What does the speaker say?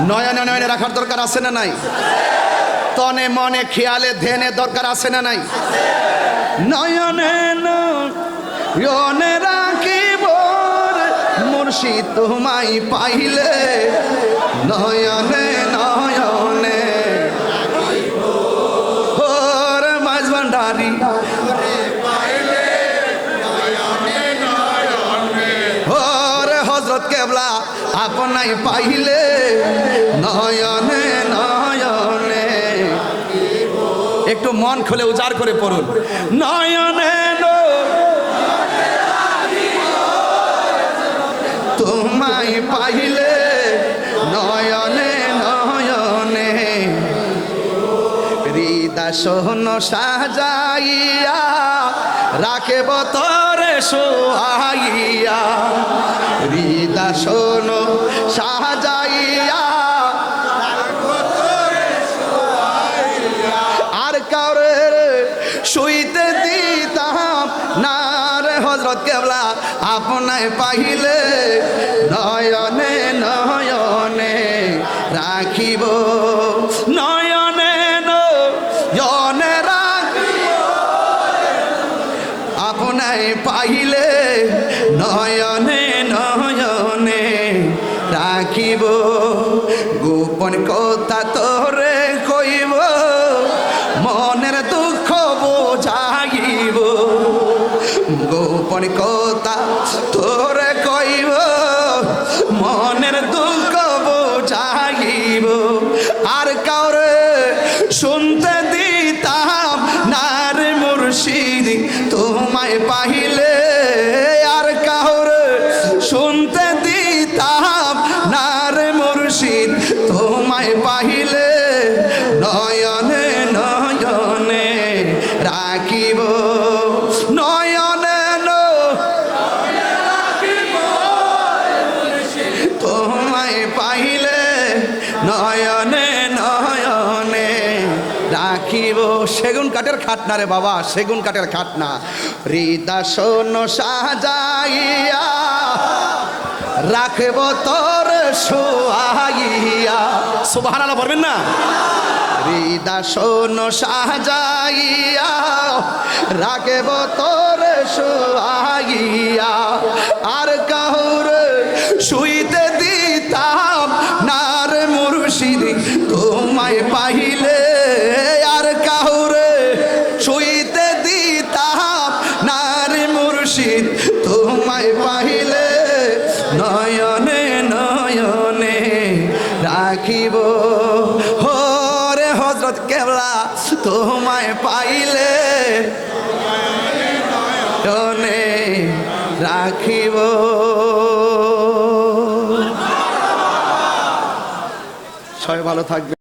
নয়নে নয়নে রাখার দরকার আছে না নাই? তনে মনে খেয়ালে ধ্যানে দরকার আছে না নাই? নয়নে নয়নে রাখিব মুর্শিদ তোমায় পাইলে। নয়নে নয়নে। ওর মাঝ ভান্ডারি। কেবলা আপনাই পাইলে, নয়নে নয়নে। একটু মন খুলে উজাড় করে পড়ুন। নয়নে তোমায় পাইলে, নয়নে নয়নে। হৃদাসন সাজাইয়া রাখে বতরে সোহাইয়া। হৃদাসন সাজাইয়া। আর কাউরে শুইতে দিতাম না রে হজরত কেবলা আপনায় পাইলে নয়নে নয়নে রাখিব। নয়নে গোপন কথা তোরে কইব, মনের দুঃখ বোঝাইব। গোপন কথা তোরে কইব, মনের দুঃখ বোঝাইব। আর কাউরে শুনতে দিতাম, নার মুর্শিদ, তোমায় পাইলে নয়নে নয়নে রাখিব। নয়নে তোমায় পাইলে নয়নে নয়নে রাখিব। সেগুন কাঠের খাটনা রে বাবা, সেগুন কাঠের খাটনা। হৃদাসন সাজাইয়া, রাখব তোর সোহাইয়া সুবাহান আল্লাহ বলবেন না? হৃদাসন সাজাইয়া, রাখব তোর সোহাইয়া আর কাহুর শুইতে দিতাম, নার মুর্শিদ তোমায় পাইলে। আর কাহুরে শুইতে দিতাম, নার মুর্শিদ তোমায় পাইলে। নয়নে নয়নে রাখিব তোমায় পাইলে নয়নে রাখিব। সবাই ভালো থাকবে